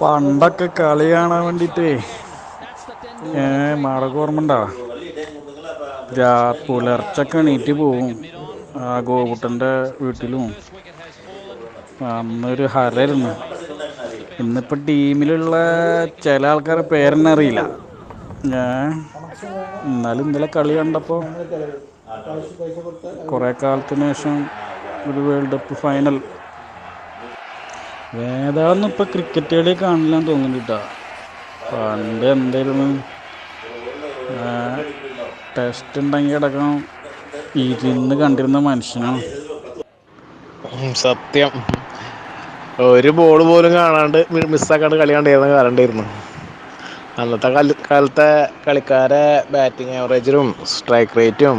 പണ്ടൊക്കെ കളി കാണാൻ വേണ്ടിട്ടേ. ഏ മാടക്ക് ഓർമ്മണ്ടാ രാ പുലർച്ചൊക്കെ എണീറ്റ് പോവും. ആ ഗോകുട്ടന്റെ വീട്ടിലും. അന്നൊരു ഹരായിരുന്നു ഇന്നിപ്പോൾ ടീമിലുള്ള ചില ആൾക്കാരെ പേരെന്നറിയില്ല ഞാൻ എന്നാലും ഇന്നലെ കളി കണ്ടപ്പോ കുറേ കാലത്തിന് ശേഷം ഒരു വേൾഡ് കപ്പ് ഫൈനൽ വേദാളൊന്നും ഇപ്പൊ ക്രിക്കറ്റ് കളി കാണില്ലാന്ന് തോന്നുന്നുണ്ട്ട്ടാ പണ്ട് എന്തായിരുന്നു? ടെസ്റ്റ് ഉണ്ടെങ്കിൽ അടക്കം ഇരുന്ന് കണ്ടിരുന്ന മനുഷ്യനാണ്. സത്യം. ഒരു ബോൾ പോലും കാണാണ്ട് മിസ്സാക്കാണ്ട് കളി കണ്ടിരുന്ന കാലണ്ടായിരുന്നു അന്നത്തെ കാലത്തെ കളിക്കാരെ ബാറ്റിംഗ് ആവറേജിലും സ്ട്രൈക്ക് റേറ്റും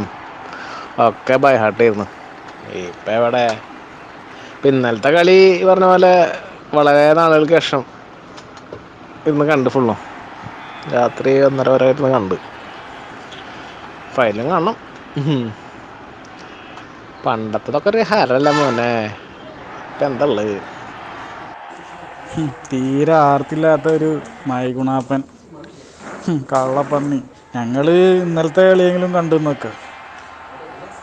ഒക്കെ ബൈഹാർട്ടായിരുന്നു ഇപ്പൊ എവിടെ? ഇപ്പ ഇന്നലത്തെ കളി പറഞ്ഞ പോലെ വളരെ നാളുകൾക്ക് ശേഷം ഇരുന്ന് കണ്ട് ഫുള്ളും രാത്രി ഒന്നര വരെ ഇരുന്ന് കണ്ട്. ഫൈനലും കാണണം. പണ്ടത്തതൊക്കെ ഒരു ഹരല്ല മോനെ. ഇപ്പൊ എന്താള്ളത് തീരെ ആർത്തില്ലാത്ത ഒരു മൈഗുണാപ്പൻ. കള്ളപ്പന്നി. ഞങ്ങൾ ഇന്നലത്തെ കളിയെങ്കിലും കണ്ടു നോക്ക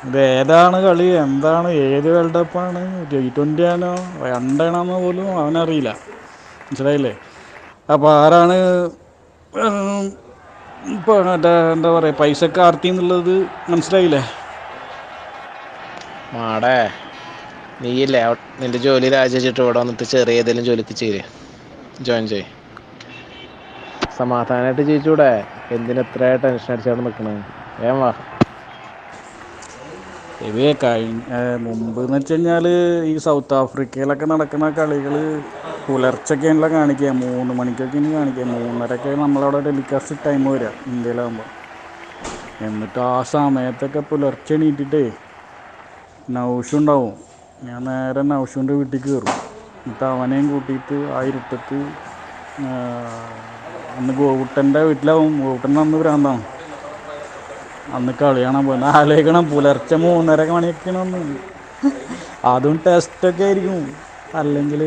ഇത് ഏതാണ് കളി? എന്താണ് ഏത് വേൾഡ് കപ്പാണ് ടി ട്വന്റി ആണോ? ആണോ പോലും അവനറിയില്ല. മനസ്സിലായില്ലേ? അപ്പോൾ ആരാണ് ഇപ്പോൾ മറ്റേ എന്താ പറയുക പൈസക്ക് ആർത്തി എന്നുള്ളത് മനസ്സിലായില്ലേ? മാടേ നീയില്ലേ? നിന്റെ ജോലി രാജിവെച്ചിട്ട് ഇവിടെ വന്നിട്ട് ചെറിയ ഏതെങ്കിലും ജോലിക്ക് ചേര്. ജോയിൻ ചെയ് സമാധാനമായിട്ട് ചോദിച്ചൂടെ എന്തിനെത്ര ടെൻഷൻ അടിച്ചാണ് ഏ വാ. ഇത് കഴിഞ്ഞ മുമ്പ് എന്ന് വെച്ച് കഴിഞ്ഞാൽ ഈ സൗത്ത് ആഫ്രിക്കയിലൊക്കെ നടക്കുന്ന കളികൾ പുലർച്ചൊക്കെയാണല്ലോ കാണിക്കുക മൂന്ന് മണിക്കൊക്കെ ഇനി കാണിക്കുക മൂന്നരക്കെ നമ്മളവിടെ ടെലികാസ്റ്റ് ടൈം വരിക ഇന്ത്യയിലാകുമ്പോൾ എന്നിട്ട് ആ സമയത്തൊക്കെ പുലർച്ചെ എണീറ്റിട്ടേ നൗഷു ഉണ്ടാവും ഞാൻ നേരെ നൗഷുവിന്റെ വീട്ടിൽ കയറും എന്നിട്ട് അവനെയും കൂട്ടിയിട്ട് ആ ഇരുട്ടത്ത് അന്ന് ഗോകുട്ടന്റെ വീട്ടിലാവും. ഗോകുട്ടൻ അന്ന് ഭ്രാന്താണ്. അന്ന് കളി കാണാൻ ആലോചിക്കണം പുലർച്ചെ മൂന്നര മണിയൊക്കെയാണ് അതും ടെസ്റ്റൊക്കെ ആയിരിക്കും. അല്ലെങ്കിൽ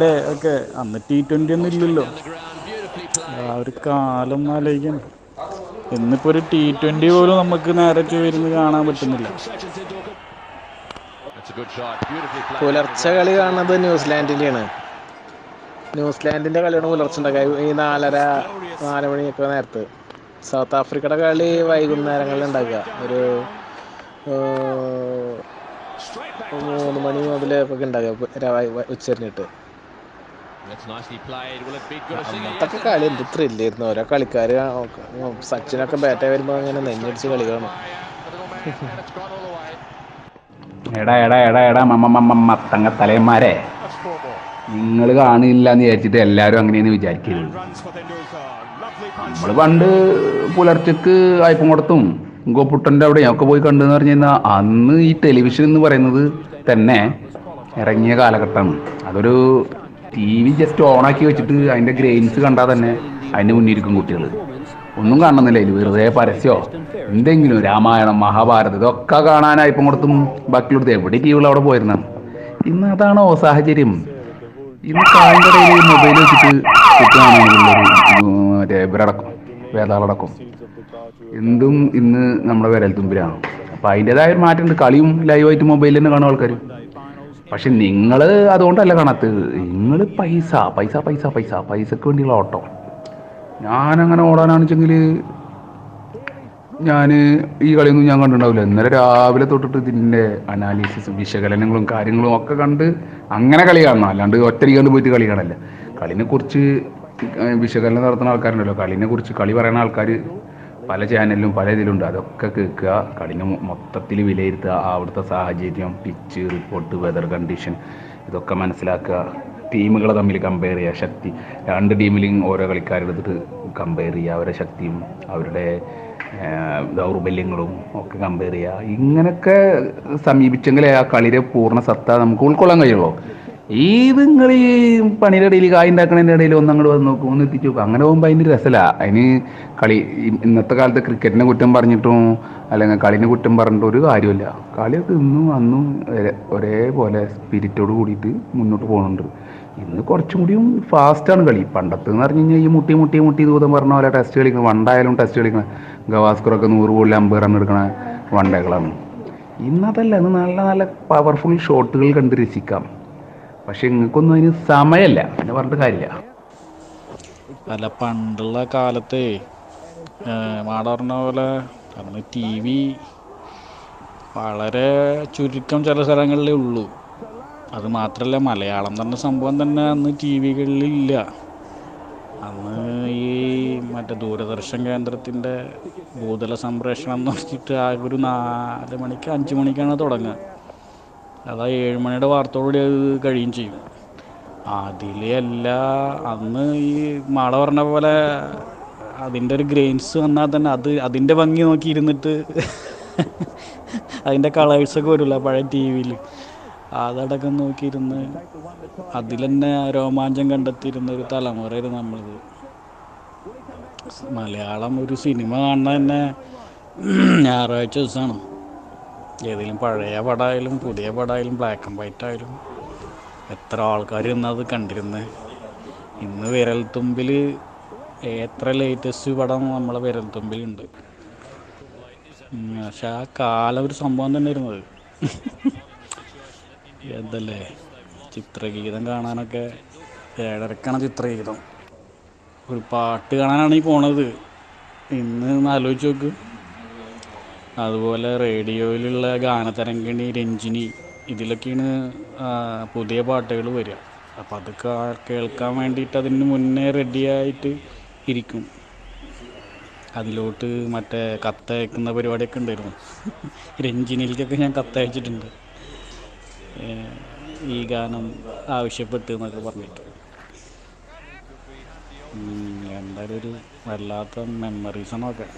ഡേ ഒക്കെ. അന്ന് ടി ട്വന്റി ഒന്നും ഇല്ലല്ലോ. ആ ഒരു കാലം ആലോചിക്കണം. ഇന്നിപ്പോൾ ഒരു ടി ട്വന്റി പോലും നമുക്ക് നേരെ വരുന്ന് കാണാൻ പറ്റുന്നില്ല. പുലർച്ചെ കളി കാണുന്നത് ന്യൂസിലാൻഡിന്റെയാണ് ന്യൂസിലാൻഡിന്റെ കളിയാണ് പുലർച്ചെ ഉണ്ടാക്കുക ഈ നാലര നാല് മണിയൊക്കെ നേരത്ത്. സൗത്ത് ആഫ്രിക്കയുടെ കളി വൈകുന്നേരങ്ങളിൽ ഉണ്ടാക്കുക. ഒരു മൂന്ന് മണി മുതൽ ഒക്കെ ഉണ്ടാക്കുക. ഉച്ചരിഞ്ഞിട്ട്. അന്നത്തൊക്കെ കളി എന്ത് ത്രില്ലായിരുന്നു ഓരോ കളിക്കാർ സച്ചിനൊക്കെ ബാറ്റായി വരുമ്പോൾ അങ്ങനെ നെഞ്ഞടിച്ച് കളി കാണും. എടാ എടാ എടാ എടാ മമ്മ മമ്മ മത്തങ്ങ തലയന്മാരെ. നിങ്ങൾ കാണില്ല എന്ന് വിചാരിച്ചിട്ട് എല്ലാവരും അങ്ങനെയെന്ന് വിചാരിക്കരുത്. നമ്മൾ പണ്ട് പുലർച്ചക്ക് അയപ്പുംകുടത്തും ഗോപുട്ടന്റെ അവിടെയും ഒക്കെ പോയി കണ്ടെന്ന് പറഞ്ഞു കഴിഞ്ഞാൽ അന്ന് ഈ ടെലിവിഷൻ എന്ന് പറയുന്നത് തന്നെ ഇറങ്ങിയ കാലഘട്ടമാണ്. അതൊരു ടി വി ജസ്റ്റ് ഓണാക്കി വെച്ചിട്ട് അതിന്റെ ഗ്രെയിൻസ് കണ്ടാൽ തന്നെ അതിന്റെ മുന്നിരിക്കും കുട്ടികൾ ഒന്നും കാണുന്നില്ല. ഇതിൽ വെറുതെ പരസ്യമോ എന്തെങ്കിലും രാമായണം മഹാഭാരതം ഇതൊക്കെ കാണാനായി ഇപ്പം കൊടുത്തും ബാക്കിയുള്ളത് എവിടെ ടി വികൾ അവിടെ ഇന്ന് അതാണോ സാഹചര്യം. ഇന്ന് മൊബൈൽ വെച്ചിട്ട് മറ്റേ ഇവരടക്കം വേതാളടക്കം എന്തും ഇന്ന് നമ്മുടെ വിരൽ തുമ്പിലാണ്. അപ്പം അതിന്റെതായ ഒരു മാറ്റമുണ്ട്. കളിയും ലൈവായിട്ട് മൊബൈലിൽ തന്നെ കാണും ആൾക്കാർ പക്ഷെ നിങ്ങൾ അതുകൊണ്ടല്ല കാണാത്തത് നിങ്ങൾ പൈസ പൈസ പൈസ പൈസ പൈസക്ക് വേണ്ടിയുള്ള ഓട്ടം. ഞാനങ്ങനെ ഓടാനാണ് വെച്ചെങ്കിൽ ഞാൻ ഈ കളിയൊന്നും ഞാൻ കണ്ടിട്ടുണ്ടാവില്ല. ഇന്നലെ രാവിലെ തൊട്ടിട്ട് ഇതിന്റെ അനാലിസിസും വിശകലനങ്ങളും കാര്യങ്ങളും ഒക്കെ കണ്ട് അങ്ങനെ കളി കാണണം. അല്ലാണ്ട് ഒറ്റരിക്കാണ്ട് പോയിട്ട് കളി കാണല്ല കളിനെ കുറിച്ച് വിശകലനം നടത്തുന്ന ആൾക്കാരുണ്ടല്ലോ. കളിനെ കുറിച്ച് കളി പറയുന്ന ആൾക്കാർ പല ചാനലിലും പല ഇതിലുണ്ട്. അതൊക്കെ കേൾക്കുക. കളിനെ മൊത്തത്തിൽ വിലയിരുത്തുക. അവിടുത്തെ സാഹചര്യം പിച്ച് റിപ്പോർട്ട് വെതർ കണ്ടീഷൻ ഇതൊക്കെ മനസ്സിലാക്കുക. ടീമുകളെ തമ്മിൽ കമ്പയർ ചെയ്യുക. ശക്തി. രണ്ട് ടീമിലും ഓരോ കളിക്കാരെടുത്തിട്ട് കമ്പയർ ചെയ്യുക. അവരുടെ ശക്തിയും അവരുടെ ദൗർബല്യങ്ങളും ഒക്കെ കമ്പയർ ചെയ്യുക. ഇങ്ങനെയൊക്കെ സമീപിച്ചെങ്കിലേ ആ കളിയുടെ പൂർണ സത്ത നമുക്ക് ഉൾക്കൊള്ളാൻ കഴിയുള്ളൂ. ഈ നിങ്ങൾ ഈ പണിയുടെ ഇടയിൽ കായ് ഉണ്ടാക്കണതിന്റെ ഇടയിൽ ഒന്ന് അങ്ങോട്ട് വന്ന് നോക്കും ഒന്ന് എത്തിച്ചു നോക്കും. അങ്ങനെ പോകുമ്പോൾ അതിന്റെ രസമല്ല അതിന് കളി ഇന്നത്തെ കാലത്ത് ക്രിക്കറ്റിനെ കുറ്റം പറഞ്ഞിട്ടും അല്ലെങ്കിൽ കളിനെ കുറ്റം പറഞ്ഞിട്ടും ഒരു കാര്യമില്ല കളിയൊക്കെ ഇന്നും അന്നും ഒരേപോലെ സ്പിരിറ്റോട് കൂടിയിട്ട് മുന്നോട്ട് പോകുന്നുണ്ട് ഇന്ന് കുറച്ചും കൂടിയും ഫാസ്റ്റാണ് കളി. പണ്ടത്തെ എന്ന് പറഞ്ഞു കഴിഞ്ഞാൽ ഈ മുട്ടി മുട്ടി മുട്ടി ദൂതം പറഞ്ഞ പോലെ ടെസ്റ്റ് കളിക്കണം വണ്ടായാലും ടെസ്റ്റ് കളിക്കണം ഗവാസ്കറൊക്കെ നൂറ് ബോളിൽ അമ്പത് റൺ എടുക്കണ വണ്ടകളാണ്. ഇന്നതല്ല ഇന്ന് നല്ല നല്ല പവർഫുൾ ഷോട്ടുകൾ കണ്ട് രസിക്കാം. പക്ഷെ നിങ്ങൾക്കൊന്നും അതിന് സമയമല്ല. പിന്നെ പറഞ്ഞിട്ട് കാര്യമില്ല. അല്ല പണ്ടുള്ള കാലത്ത് മാട പറഞ്ഞ പോലെ ടി വി വളരെ ചുരുക്കം ചില സ്ഥലങ്ങളിലേ ഉള്ളൂ. അത് മാത്രമല്ല മലയാളം തന്നെ സംഭവം തന്നെ അന്ന് ടി വികളിലില്ല അന്ന് ഈ മറ്റേ ദൂരദർശൻ കേന്ദ്രത്തിന്റെ ഭൂതല സംപ്രേഷണം എന്ന് പറഞ്ഞിട്ട് ആ ഒരു നാല് മണിക്ക് അഞ്ച് മണിക്കാണ് തുടങ്ങുക. അതാ ഏഴ് മണിയുടെ വാർത്തയോടുകൂടി അത് കഴിയും ചെയ്യും. അതിൽ എല്ലാ അന്ന് ഈ മാള പറഞ്ഞ പോലെ അതിന്റെ ഒരു ഗ്രെയിൻസ് വന്നാൽ തന്നെ അത് അതിന്റെ ഭംഗി നോക്കി ഇരുന്നിട്ട് അതിന്റെ കളേഴ്സൊക്കെ വരുമല്ലോ പഴയ ടി വിയിൽ അതടക്കം നോക്കിയിരുന്ന് അതിൽ തന്നെ രോമാഞ്ചം കണ്ടെത്തിയിരുന്ന ഒരു തലമുറയായിരുന്നു നമ്മളിത്. മലയാളം ഒരു സിനിമ കാണുന്നത് തന്നെ ഞായറാഴ്ച ദിവസമാണ്. ഏതെങ്കിലും പഴയ പടമായാലും പുതിയ പടമായാലും ബ്ലാക്ക് ആൻഡ് വൈറ്റ് ആയാലും എത്ര ആൾക്കാർ ഇന്നത് കണ്ടിരുന്നത് ഇന്ന് വിരൽത്തുമ്പിൽ എത്ര ലേറ്റസ്റ്റ് പടം നമ്മളെ വിരൽത്തുമ്പിലുണ്ട്. പക്ഷെ ആ കാലം ഒരു സംഭവം തന്നെ ഇരുന്നത് എന്തല്ലേ ചിത്രഗീതം കാണാനൊക്കെ ഏഴരക്കാണ് ചിത്രഗീതം. ഒരു പാട്ട് കാണാനാണ് ഈ പോണത്. ഇന്ന് ആലോചിച്ച് നോക്ക്. അതുപോലെ റേഡിയോയിലുള്ള ഗാനതരംഗിണി രഞ്ജിനി ഇതിലൊക്കെയാണ് പുതിയ പാട്ടുകൾ വരിക. അപ്പം അത് കേൾക്കാൻ വേണ്ടിയിട്ട് അതിന് മുന്നേ റെഡിയായിട്ട് ഇരിക്കും. അതിലോട്ട് മറ്റേ കത്തയക്കുന്ന പരിപാടിയൊക്കെ ഉണ്ടായിരുന്നു. രഞ്ജിനിയിലേക്കൊക്കെ ഞാൻ കത്തയച്ചിട്ടുണ്ട് ഈ ഗാനം ആവശ്യപ്പെട്ട് എന്നൊക്കെ പറഞ്ഞിട്ട്. എന്തായാലും ഒരു വല്ലാത്ത മെമ്മറീസാണൊക്കെ